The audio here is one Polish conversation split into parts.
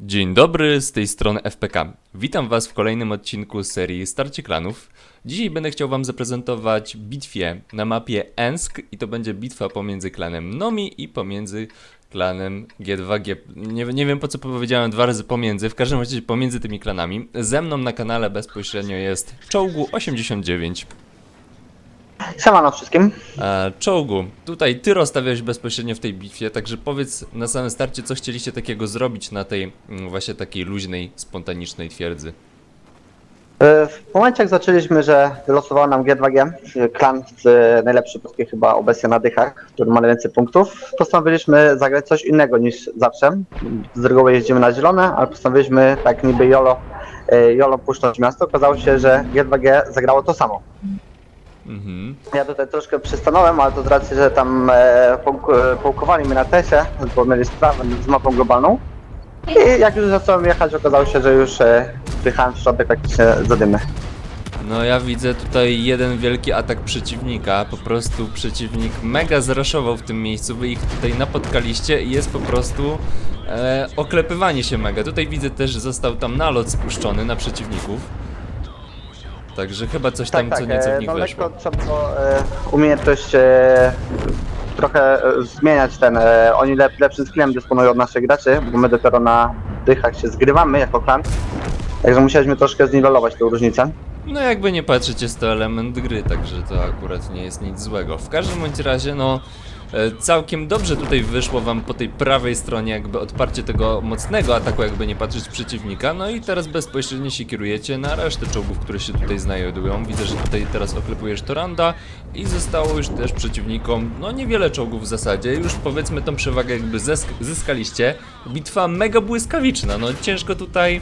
Dzień dobry, z tej strony FPK. Witam Was w kolejnym odcinku serii Starcie Klanów. Dzisiaj będę chciał Wam zaprezentować bitwie na mapie Ensk i to będzie bitwa pomiędzy klanem Nomi i pomiędzy klanem G2G. Nie, nie wiem po co powiedziałem dwa razy pomiędzy, w każdym razie pomiędzy tymi klanami. Ze mną na kanale bezpośrednio jest Czołgu89. Siemano wszystkim. E, Czołgu, tutaj Ty rozstawiałeś bezpośrednio w tej bitwie, także powiedz na samym starcie, co chcieliście takiego zrobić na tej mm, właśnie takiej luźnej, spontanicznej twierdzy. E, W momencie jak zaczęliśmy, że wylosował nam G2G, e, klan z najlepszy polski chyba obecnie na dychach, który ma najwięcej punktów, postanowiliśmy zagrać coś innego niż zawsze. Z reguły jeździmy na zielone, ale postanowiliśmy tak niby YOLO, e, YOLO puszczać miasto. Okazało się, że G2G zagrało to samo. Mhm. Ja tutaj troszkę przystanąłem, ale to z racji, że tam e, e, pułkowali mnie na tesie, bo mieli sprawę z mapą globalną. I jak już zacząłem jechać, okazało się, że już e, wjechałem w środek praktycznie zadymy. No ja widzę tutaj jeden wielki atak przeciwnika, po prostu przeciwnik mega zraszował w tym miejscu, wy ich tutaj napotkaliście i jest po prostu e, oklepywanie się mega. Tutaj widzę też, że został tam nalot spuszczony na przeciwników. Także chyba coś tam co nieco w e, nich no weszło. lekko trzeba było e, umiejętność e, trochę e, zmieniać ten. E, oni lep, lepszym skillem dysponują od naszych graczy, bo my dopiero na dychach się zgrywamy jako klan. Także musieliśmy troszkę zniwelować tę różnicę. No jakby nie patrzeć, jest to element gry, także to akurat nie jest nic złego. W każdym bądź razie, no całkiem dobrze tutaj wyszło wam po tej prawej stronie jakby odparcie tego mocnego ataku, jakby nie patrzeć przeciwnika. No i teraz bezpośrednio się kierujecie na resztę czołgów, które się tutaj znajdują. Widzę, że tutaj teraz oklepujesz Toranda i zostało już też przeciwnikom, no niewiele czołgów w zasadzie. Już powiedzmy tą przewagę jakby zyskaliście. Bitwa mega błyskawiczna, no ciężko tutaj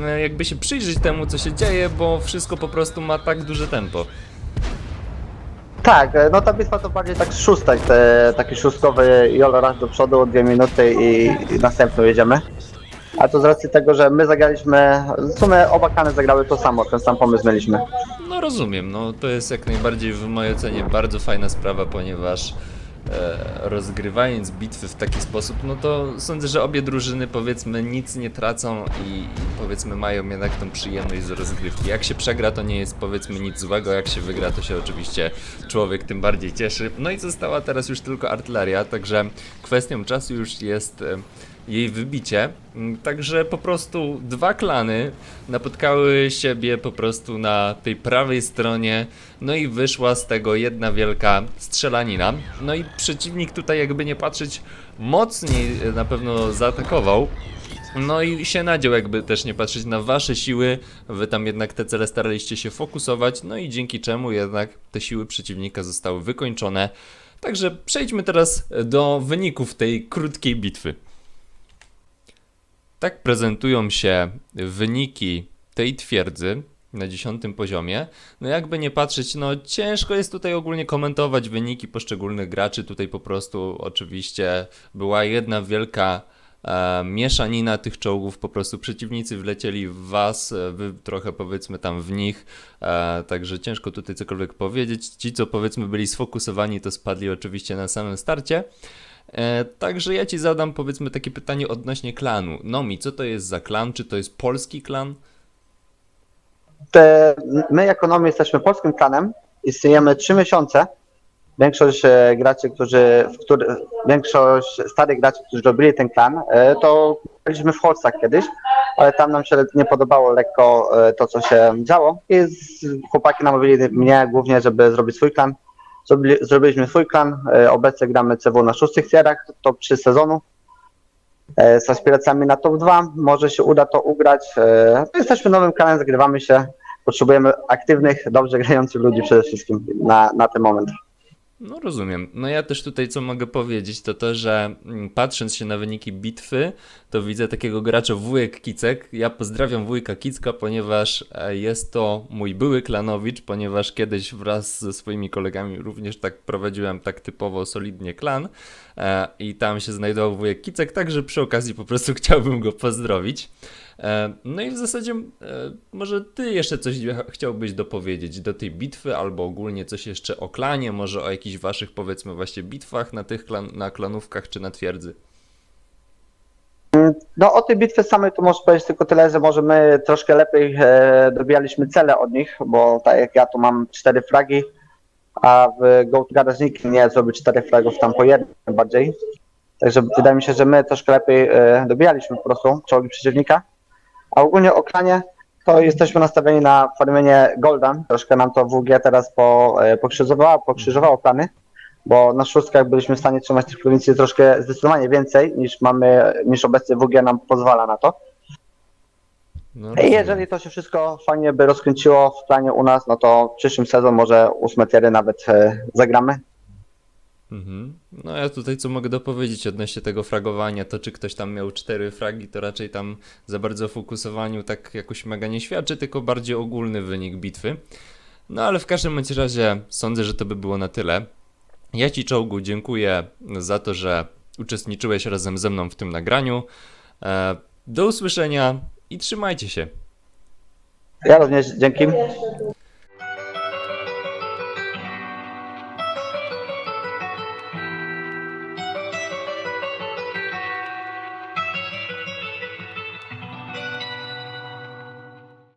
e, jakby się przyjrzeć temu, co się dzieje, bo wszystko po prostu ma tak duże tempo. Tak, e, no ta bitwa to bardziej tak szóstek, te, taki szóstkowy jolo raz do przodu, dwie minuty i, i następną jedziemy. A to z racji tego, że my zagraliśmy, w sumie oba klany zagrały to samo, ten sam pomysł mieliśmy. No rozumiem, no to jest jak najbardziej w mojej ocenie bardzo fajna sprawa, ponieważ rozgrywając bitwy w taki sposób, no to sądzę, że obie drużyny powiedzmy nic nie tracą i, i powiedzmy mają jednak tą przyjemność z rozgrywki. Jak się przegra, to nie jest powiedzmy nic złego, jak się wygra, to się oczywiście człowiek tym bardziej cieszy. No i została teraz już tylko artyleria, także kwestią czasu już jest e, jej wybicie. Mm, Także po prostu dwa klany napotkały siebie po prostu na tej prawej stronie, no i wyszła z tego jedna wielka strzelanina. No i przeciwnik tutaj jakby nie patrzeć mocniej e, na pewno zaatakował. No i się nadział jakby też nie patrzeć na wasze siły, wy tam jednak te cele staraliście się fokusować, no i dzięki czemu jednak te siły przeciwnika zostały wykończone. Także przejdźmy teraz do wyników tej krótkiej bitwy. Tak prezentują się wyniki tej twierdzy na dziesiątym poziomie. No jakby nie patrzeć, no ciężko jest tutaj ogólnie komentować wyniki poszczególnych graczy. Tutaj po prostu oczywiście była jedna wielka e, mieszanina tych czołgów. Po prostu przeciwnicy wlecieli w was, e, wy trochę powiedzmy tam w nich. E, także ciężko tutaj cokolwiek powiedzieć. Ci, co powiedzmy byli sfokusowani, to spadli oczywiście na samym starcie. E, także ja ci zadam powiedzmy takie pytanie odnośnie klanu. Nomi, co to jest za klan? Czy to jest polski klan? Te, my jako Nomi jesteśmy polskim klanem, istniejemy trzy miesiące. Większość e, graczy, którzy, w który, większość starych graczy, którzy robili ten klan, e, to byliśmy w Holcach kiedyś, ale tam nam się nie podobało lekko e, to, co się działo i chłopaki namówili mnie głównie, żeby zrobić swój klan. Zrobili, zrobiliśmy swój klan, e, obecnie gramy CW na szóstych tierach, top 3 sezonu. E, z aspiracjami na top 2, może się uda to ugrać. E, jesteśmy nowym klanem, zagrywamy się, potrzebujemy aktywnych, dobrze grających ludzi przede wszystkim na, na ten moment. No rozumiem. No ja też tutaj co mogę powiedzieć, to to, że mm, patrząc się na wyniki bitwy, to widzę takiego gracza wujek Kicek. Ja pozdrawiam wujka Kicka, ponieważ e, jest to mój były klanowicz, ponieważ kiedyś wraz ze swoimi kolegami również tak prowadziłem tak typowo solidnie klan e, i tam się znajdował wujek Kicek, także przy okazji po prostu chciałbym go pozdrowić. E, No i w zasadzie e, może ty jeszcze coś chciałbyś dopowiedzieć do tej bitwy, albo ogólnie coś jeszcze o klanie, może o jakichś waszych powiedzmy właśnie bitwach na tych klan, na klanówkach czy na twierdzy. No o tej bitwie samej to może powiedzieć tylko tyle, że może my troszkę lepiej e, dobijaliśmy cele od nich, bo tak jak ja tu mam cztery fragi, a w Goat Garage nikt nie zrobił czterech fragów tam po jednym bardziej. Także wydaje mi się, że my troszkę lepiej dobijaliśmy po prostu czołgi przeciwnika. A ogólnie o klanie to jesteśmy nastawieni na farmienie Golden. Troszkę nam to WG teraz po, e, pokrzyżowało, pokrzyżowało plany, bo na szóstkach byliśmy w stanie trzymać tych prowincji troszkę zdecydowanie więcej niż mamy, niż obecnie WG nam pozwala na to. No, jeżeli to się wszystko fajnie by rozkręciło w planie u nas, no to przyszłym sezon może ósme tiery nawet e, zagramy. Mhm. No ja tutaj co mogę dopowiedzieć odnośnie tego fragowania, to czy ktoś tam miał cztery fragi, to raczej tam za bardzo o fokusowaniu tak jakoś mega nie świadczy, tylko bardziej ogólny wynik bitwy. No ale w każdym razie sądzę, że to by było na tyle. Ja Ci czołgu dziękuję za to, że uczestniczyłeś razem ze mną w tym nagraniu. E, Do usłyszenia i trzymajcie się. Ja również dzięki.